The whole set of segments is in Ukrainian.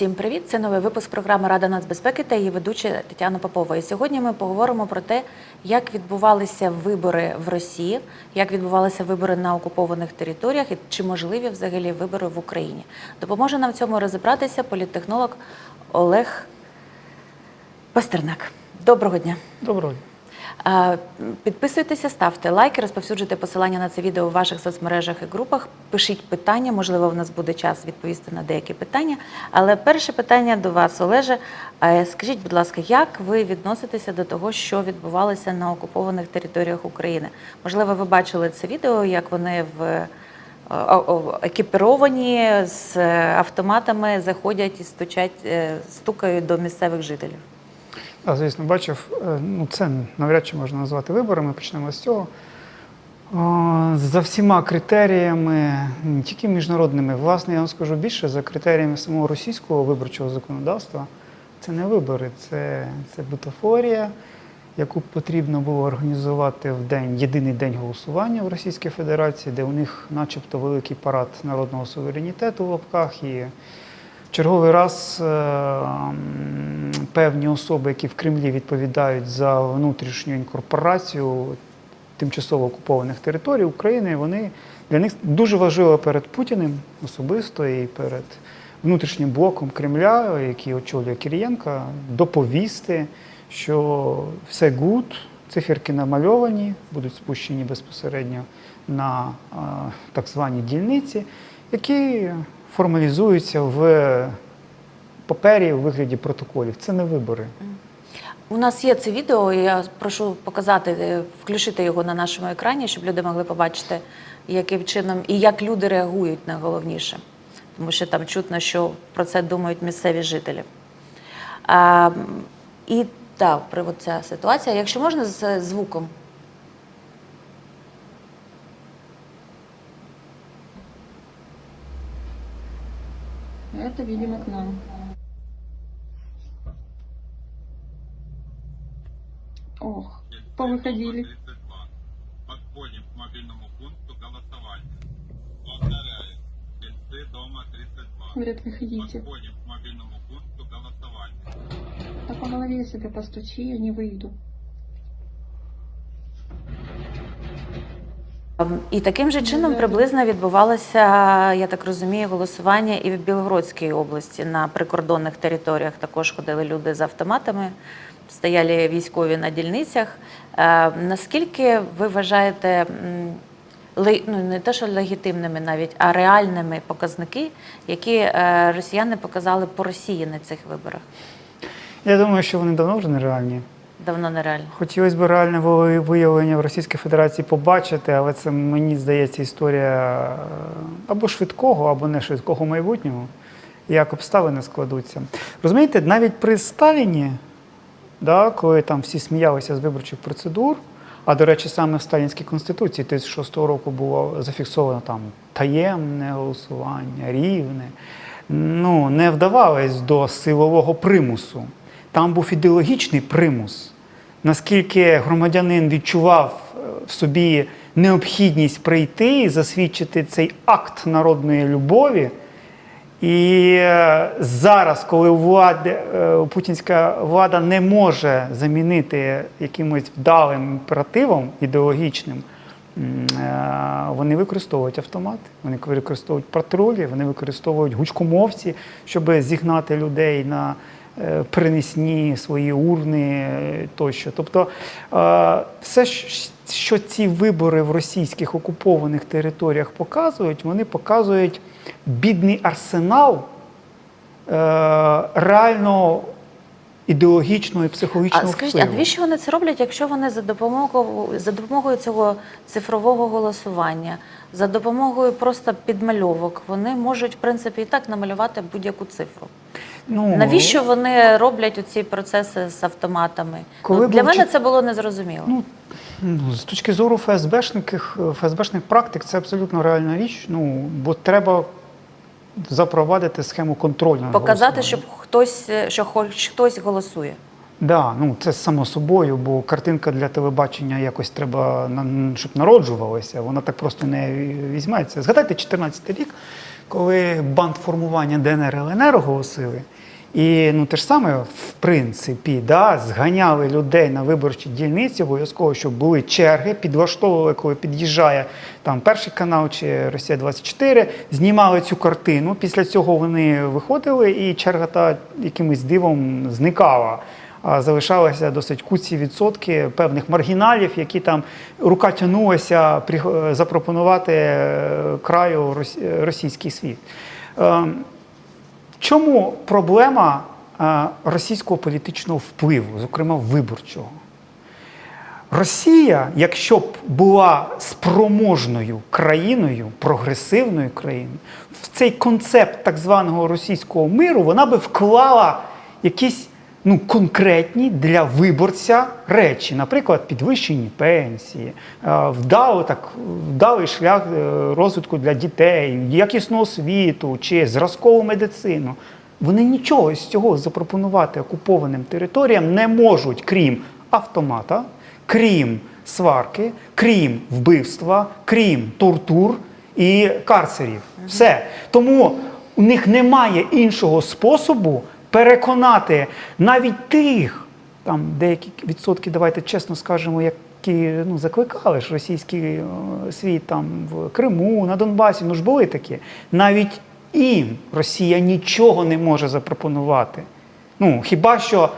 Всім привіт! Це новий випуск програми Рада нацбезпеки та її ведуча Тетяна Попова. І сьогодні ми поговоримо про те, як відбувалися вибори в Росії, як відбувалися вибори на окупованих територіях і чи можливі взагалі вибори в Україні. Допоможе нам в цьому розібратися політтехнолог Олег Пастернак. Доброго дня! Доброго дня. А, Підписуйтеся, ставте лайки, розповсюджуйте посилання на це відео у ваших соцмережах і групах. Пишіть питання, можливо, в нас буде час відповісти на деякі питання. Але перше питання до вас, Олеже. Е, Скажіть, будь ласка, як ви відноситеся до того, що відбувалося на окупованих територіях України? Можливо, ви бачили це відео, як вони в е, екіпіровані з автоматами заходять і стучать, е, стукають до місцевих жителів. А, звісно, бачив, е, ну це навряд чи можна назвати виборами, почнемо з цього. За всіма критеріями, не тільки міжнародними, власне, я вам скажу більше, за критеріями самого російського виборчого законодавства, це не вибори, це, це бутафорія, яку потрібно було організувати в день, єдиний день голосування в Російській Федерації, де у них начебто великий парад народного суверенітету в лапках і черговий раз е, певні особи, які в Кремлі відповідають за внутрішню інкорпорацію тимчасово окупованих територій України, вони для них дуже важливо перед Путіним особисто і перед внутрішнім блоком Кремля, який очолює Кирієнка, доповісти, що все гуд, циферки намальовані, будуть спущені безпосередньо на е, так звані дільниці, які формалізуються в папері у вигляді протоколів. Це не вибори. У нас є це відео, я прошу показати, е, включити його на нашому екрані, щоб люди могли побачити, яким чином і як люди реагують найголовніше. Тому що там чутно, що про це думають місцеві жителі. А, і так, привод ця ситуація. Якщо можна з звуком. Это, видимо, к нам. Ох, повыходили. 32. Подходим к мобильному пункту голосования. Повторяю. Сельцы дома 32. Говорят, выходите. Подходим к мобильному пункту голосования. А по голове себе постучи, я не выйду. І таким же чином приблизно відбувалося, я так розумію, голосування і в Білгородській області на прикордонних територіях. Також ходили люди з автоматами, стояли військові на дільницях. Е, Наскільки ви вважаєте ну, не те, що легітимними навіть, а реальними показники, які е, росіяни показали по Росії на цих виборах? Я думаю, що вони давно вже нереальні. Давно нереально. Хотілося б реальне ви- виявлення в Російській Федерації побачити, але це мені здається історія е, або швидкого, або не швидкого майбутнього, як обставини складуться. Розумієте, навіть при Сталіні, да, коли там всі сміялися з виборчих процедур, а до речі, саме в Сталінській конституції 36-го року було зафіксовано там таємне голосування, рівне. Ну, не вдавалось до силового примусу. Там був ідеологічний примус. Наскільки громадянин відчував е, в собі необхідність прийти і засвідчити цей акт народної любові. І е, зараз, коли влади, е, путінська влада не може замінити якимось вдалим імперативом ідеологічним, вони використовують автомати, вони використовують патрулі, вони використовують гучкомовці, щоб зігнати людей на е, перенесні свої урни е, тощо. Тобто е, все, що ці вибори в російських окупованих територіях показують, вони показують бідний арсенал реально ідеологічного і психологічного А скажіть, а навіщо вони це роблять, якщо вони за допомогою за допомогою цього цифрового голосування, за допомогою просто підмальовок, вони можуть в принципі і так намалювати будь-яку цифру? Ну, Навіщо вони роблять оці процеси з автоматами? Коли ну, для мене чи- це було незрозуміло. Ну, Ну, з точки зору ФСБшних, ФСБшних практик, це абсолютно реальна річ. Ну, бо треба запровадити схему контролю. Показати, щоб хтось, е, що хоч хтось голосує. Да, ну це само собою, бо картинка для телебачення якось треба щоб народжувалася. Вона так просто не візьметься. Згадайте 14 рік, коли банд формування ДНР ЛНР оголосили, і ну те ж саме, в принципі, да, зганяли людей на виборчі дільниці, обов'язково, щоб були черги, підлаштовували, коли під'їжджає там перший канал чи Росія 24 знімали цю картину. Після цього вони виходили, і черга та якимось дивом зникала. А залишалися досить куці відсотки певних маргіналів, які там рука тягнулася при- запропонувати е, краю рос- російський світ. Чому проблема е, російського політичного впливу, зокрема виборчого? Росія, якщо б була спроможною країною, прогресивною країною, в цей концепт так званого російського миру вона би вклала якісь ну, конкретні для виборця речі, наприклад, підвищені пенсії, е, так, вдалий шлях е, розвитку для дітей, якісну освіту чи зразкову медицину. Вони нічого з цього запропонувати окупованим територіям не можуть, крім автомата, крім сварки, крім вбивства, крім тортур і карцерів. Все. Тому у них немає іншого способу переконати навіть тих, там деякі відсотки, давайте чесно скажемо, які ну, закликали ж російський е, світ там в Криму, на Донбасі, ну ж були такі. Навіть їм Росія нічого не може запропонувати. Ну, хіба що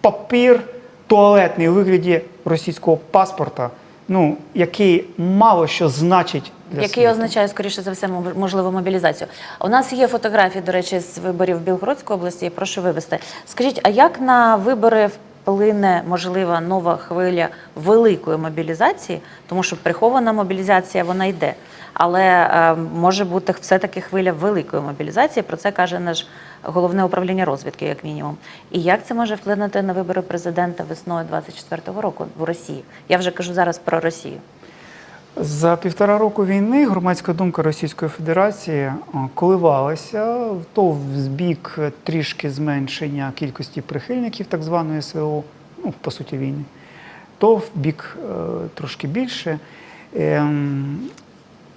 папір туалетний у вигляді російського паспорта, ну, який мало що значить для Який світу. означає, скоріше за все, можливо, мобілізацію. У нас є фотографії, до речі, з виборів Білгородської області. Я прошу вивести. Скажіть, а як на вибори вплине можлива нова хвиля великої мобілізації? Тому що прихована мобілізація вона йде. Але е, може бути все-таки хвиля великої мобілізації. Про це каже наш головне управління розвідки, як мінімум. І як це може вплинути на вибори президента весною 24-го року в Росії? Я вже кажу зараз про Росію. За півтора року війни громадська думка Російської Федерації а, коливалася то в бік трішки зменшення кількості прихильників так званої СВО, ну по суті війни, то в бік е, трошки більше. Ем,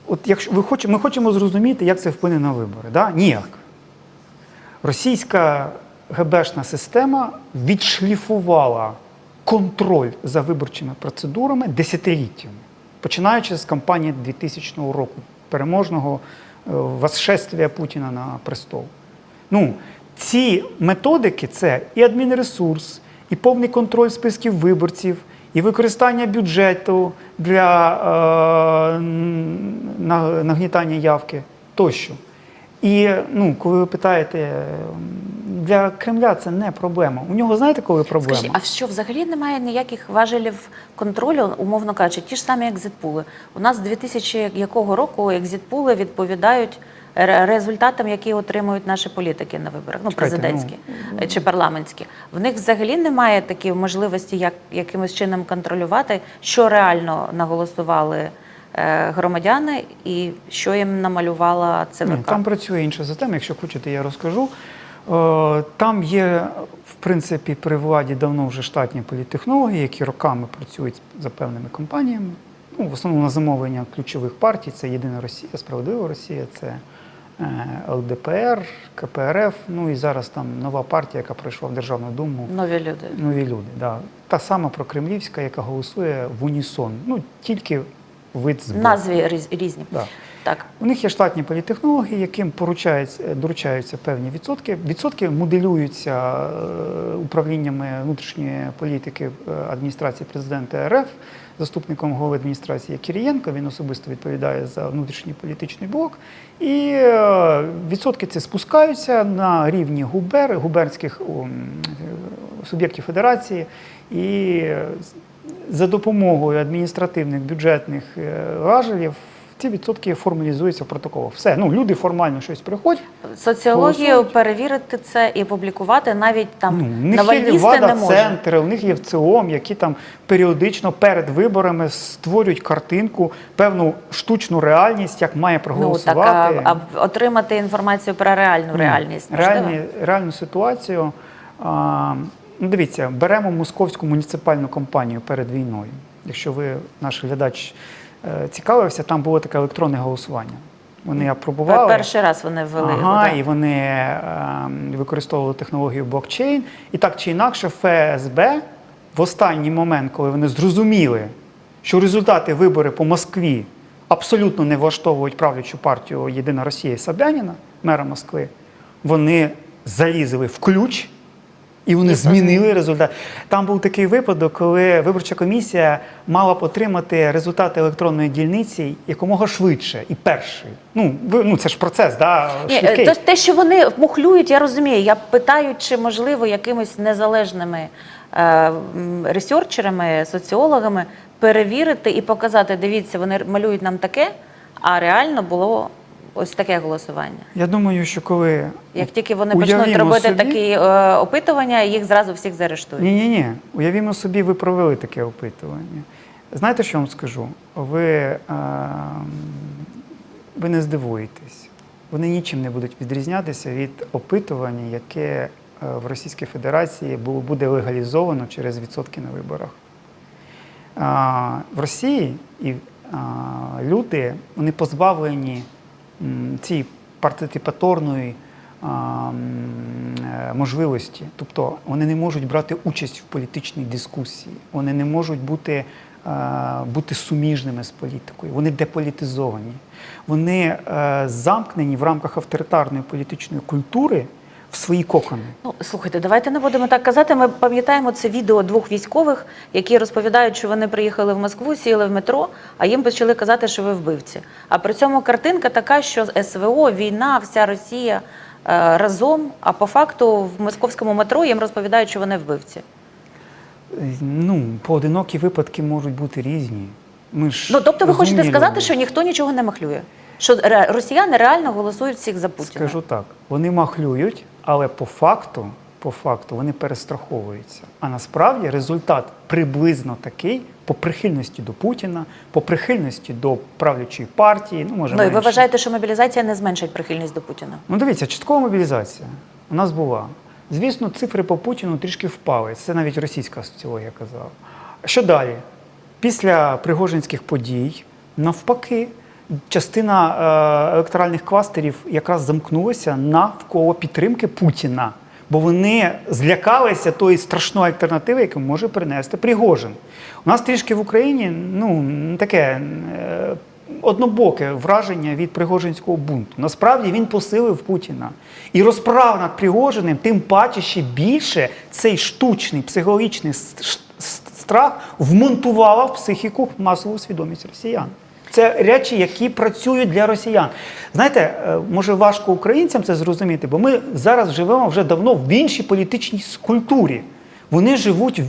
от якщо ви хоче, ми хочемо зрозуміти, як це вплине на вибори. Да? Ніяк. Російська ГБшна система відшліфувала контроль за виборчими процедурами десятиліттями, починаючи з кампанії 2000 року, переможного е, восшествия Путіна на престол. Ну, ці методики це і адмінресурс, і повний контроль списків виборців, і використання бюджету для е, нагнітання явки тощо. І ну, коли ви питаєте, для Кремля це не проблема. У нього знаєте, коли проблема? Скажіть, а що взагалі немає ніяких важелів контролю, умовно кажучи, ті ж самі екзитпули. У нас з 2000 якого року екзитпули відповідають результатам, які отримують наші політики на виборах, ну Чекайте, президентські е, чи парламентські. В них взагалі немає такої можливості, як якимось чином контролювати, що реально наголосували е, громадяни і що їм намалювала ЦВК. Там працює інша система. Якщо хочете, я розкажу. Е, Там є, в принципі, при владі давно вже штатні політтехнологи, які роками працюють за певними компаніями. Ну, в основному на замовлення ключових партій це Єдина Росія, Справедлива Росія, це е, ЛДПР, КПРФ. Ну і зараз там нова партія, яка пройшла в Державну Думу. Нові люди. Нові люди. Да. Та сама прокремлівська, яка голосує в унісон. Ну, тільки вид збору. Назві різ- різні. Да. Так. У них є штатні політтехнологи, яким поручаються, доручаються певні відсотки. Відсотки моделюються е, управліннями внутрішньої політики е, адміністрації президента РФ, заступником голови адміністрації Кирієнко. Він особисто відповідає за внутрішній політичний блок. І е, відсотки ці спускаються на рівні губер, губернських е, суб'єктів федерації. І е, за допомогою адміністративних бюджетних важелів ці відсотки формалізуються в протоколах. Все, ну люди формально щось приходять. Соціологію Голосують. перевірити це і опублікувати навіть там Ну, у них є навальністи не може. центри, у них є ВЦОМ, які там періодично перед виборами створюють картинку, певну штучну реальність, як має Ну так проголосувати. а, а отримати інформацію про реальну Ні, реальність. реальні, реальну ситуацію. А, ну, дивіться, беремо московську муніципальну компанію перед війною. Якщо ви, наш глядач, цікавився, там було таке електронне голосування. Вони апробували. Перший раз вони ввели. Ага, і вони ем, використовували технологію блокчейн. І так чи інакше, ФСБ в останній момент, коли вони зрозуміли, що результати виборів по Москві абсолютно не влаштовують правлячу партію Єдина Росія Собяніна, мера Москви, вони залізли в ключ. І вони І змінили результат. Там був такий випадок, коли виборча комісія мала б отримати результати електронної дільниці якомога швидше і перший. Ну, ви, ну це ж процес, да, Ні, швидкий. е, то- те, що вони мухлюють, я розумію. Я питаю, чи можливо якимись незалежними е, ресерчерами, соціологами перевірити і показати, дивіться, вони малюють нам таке, а реально було ось таке голосування. Я думаю, що коли Як тільки вони Уявімо почнуть робити собі- такі е, опитування, їх зразу всіх заарештують. Ні, ні, ні. Уявімо собі, ви провели таке опитування. Знаєте, що я вам скажу? Ви, е, ви не здивуєтесь. Вони нічим не будуть відрізнятися від опитування, яке е, в Російській Федерації було, буде легалізовано через відсотки на виборах. В Росії і люди вони позбавлені цієї партиципаторної е, можливості. Тобто вони не можуть брати участь в політичній дискусії, вони не можуть бути, бути суміжними з політикою, вони деполітизовані, вони е, замкнені в рамках авторитарної політичної культури в свої кокони. Ну, слухайте, давайте не будемо так казати. Ми пам'ятаємо це відео двох військових, які розповідають, що вони приїхали в Москву, сіли в метро, а їм почали казати, що ви вбивці. А при цьому картинка така, що СВО, війна, вся Росія е, разом. А по факту в московському метро їм розповідають, що вони вбивці. Ну, поодинокі випадки можуть бути різні. Ми ж Ну тобто, ви хочете сказати, що ніхто нічого не махлює? Що ре- росіяни реально голосують всіх за Путіна? Скажу так, вони махлюють, але по факту, по факту вони перестраховуються. А насправді результат приблизно такий по прихильності до Путіна, по прихильності до правлячої партії. Ну, може, Ну і ви вважаєте, що мобілізація не зменшить прихильність до Путіна? Ну, дивіться, часткова мобілізація у нас була. Звісно, цифри по Путіну трішки впали. Це навіть російська соціологія казала. Що далі? Після пригожинських подій, навпаки, частина е, електоральних кластерів якраз замкнулася навколо підтримки Путіна. Бо вони злякалися тої страшної альтернативи, яку може принести Пригожин. У нас трішки в Україні ну, таке е, однобоке враження від Пригожинського бунту. Насправді він посилив Путіна. І розправа над Пригожиним, тим паче ще більше цей штучний психологічний страх вмонтувала в психіку масову свідомість росіян. Це речі, які працюють для росіян. Знаєте, е, може важко українцям це зрозуміти, бо ми зараз живемо вже давно в іншій політичній культурі. Вони живуть в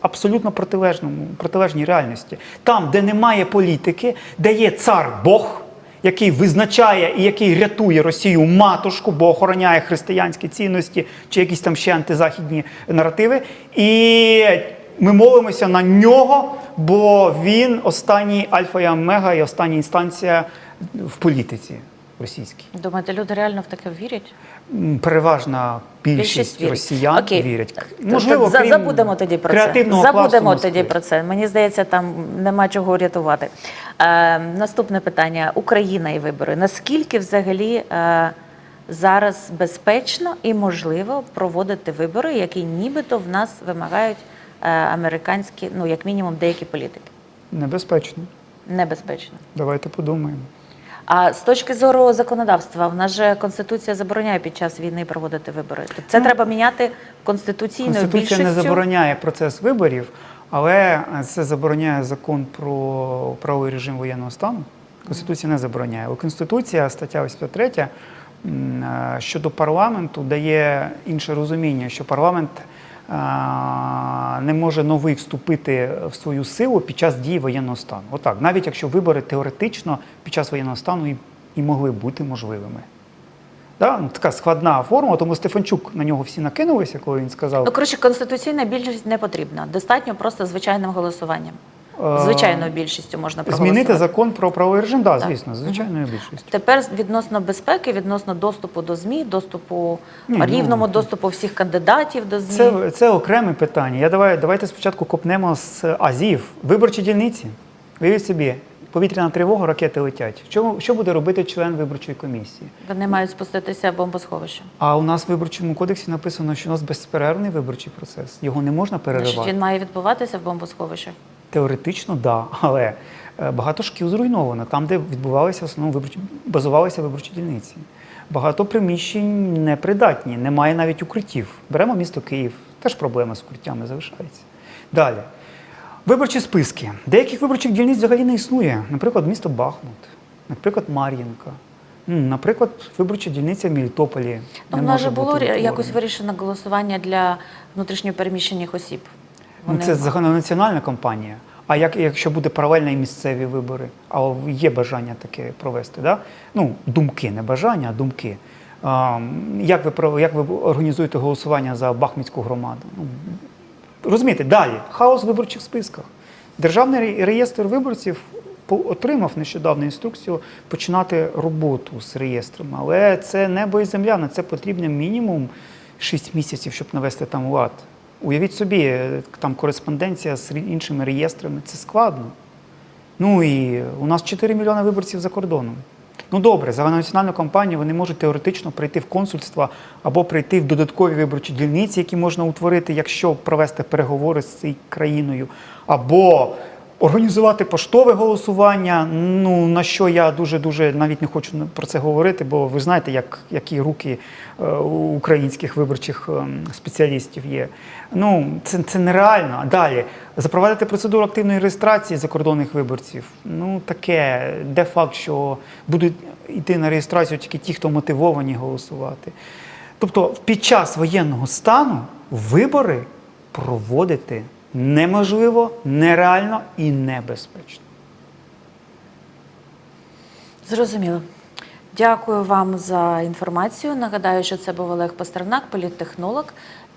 абсолютно протилежному, протилежній реальності. Там, де немає політики, де є цар Бог, який визначає і який рятує Росію матушку, бо охороняє християнські цінності чи якісь там ще антизахідні наративи. І ми молимося на нього, бо він останній альфа і омега і остання інстанція в політиці російській. Думаєте, люди реально в таке вірять? Переважна більшість, Більшість вірить. росіян Окей. вірять. Можливо, крім забудемо тоді про це. Забудемо тоді про це. Мені здається, там нема чого рятувати. Е, наступне питання: Україна і вибори. Наскільки взагалі е, зараз безпечно і можливо проводити вибори, які нібито в нас вимагають американські, ну як мінімум, деякі політики? Небезпечно. Небезпечно. Давайте подумаємо. А з точки зору законодавства, в нас же конституція забороняє під час війни проводити вибори. Тобто це треба міняти конституційною Конституція більшістю. не забороняє процес виборів, але це забороняє закон про правовий режим воєнного стану. Конституція не забороняє. Але Конституція, стаття 83, е, щодо парламенту дає інше розуміння, що парламент е, не може новий вступити в свою силу під час дії воєнного стану. Отак, навіть якщо вибори теоретично під час воєнного стану і, і могли бути можливими. Да? ну, Така складна формула, тому Стефанчук на нього всі накинулися, коли він сказав. Ну, коротше, конституційна більшість не потрібна. Достатньо просто звичайним голосуванням. Е, Звичайною більшістю можна проголосувати. Змінити закон про правовий режим, да, Так. звісно, звичайною більшістю. Тепер відносно безпеки, відносно доступу до ЗМІ, доступу Ні, ну, рівному доступу всіх кандидатів до ЗМІ. Це, це окреме питання. Я давай, давайте спочатку копнемо з Азів. Виборчі дільниці. Уявіть собі, Повітряна тривога, ракети летять. Що, що буде робити член виборчої комісії? Вони мають спуститися в бомбосховище. А у нас в виборчому кодексі написано, що у нас безперервний виборчий процес. Його не можна переривати. Значить, він має відбуватися в бомбосховищах. Теоретично, так, да, але е, багато шкіл зруйновано, там, де відбувалися основному виборчі, базувалися виборчі дільниці. Багато приміщень непридатні, немає навіть укриттів. Беремо місто Київ, теж проблема з укриттями залишається. Далі. Виборчі списки. Деяких виборчих дільниць взагалі не існує. Наприклад, місто Бахмут, наприклад, Мар'їнка. Наприклад, виборча дільниця в Мелітополі. Ну, в нас же було якось вирішено голосування для внутрішньопереміщених осіб. Ну, це загальнонаціональна кампанія. А як, якщо буде паралельно і місцеві вибори, а є бажання таке провести, да? ну, думки, не бажання, а думки. А, як, ви, як ви організуєте голосування за Бахмутську громаду? Ну, розумієте, далі, хаос в виборчих списках. Державний реєстр виборців отримав нещодавно інструкцію починати роботу з реєстрами, але це небо і земля, на це потрібно мінімум 6 місяців, щоб навести там лад. Уявіть собі, е, там кореспонденція з іншими реєстрами це складно. Ну і у нас 4 мільйони виборців за кордоном. Ну добре, за національну кампанію вони можуть теоретично прийти в консульство або прийти в додаткові виборчі дільниці, які можна утворити, якщо провести переговори з цією країною, або організувати поштове голосування. Ну на що я дуже дуже навіть не хочу про це говорити, бо ви знаєте, як, які руки е, українських виборчих ем, спеціалістів є. Ну це, це нереально. А Далі запровадити процедуру активної реєстрації закордонних виборців. Ну таке, де факт, що будуть йти на реєстрацію тільки ті, хто мотивовані голосувати. Тобто, під час воєнного стану вибори проводити неможливо, нереально і небезпечно. Зрозуміло. Дякую вам за інформацію. Нагадаю, що це був Олег Пастернак, політтехнолог.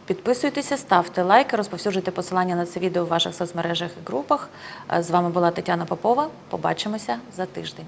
Підписуйтеся, ставте лайки, розповсюджуйте посилання на це відео в ваших соцмережах і групах. З вами була Тетяна Попова. Побачимося за тиждень.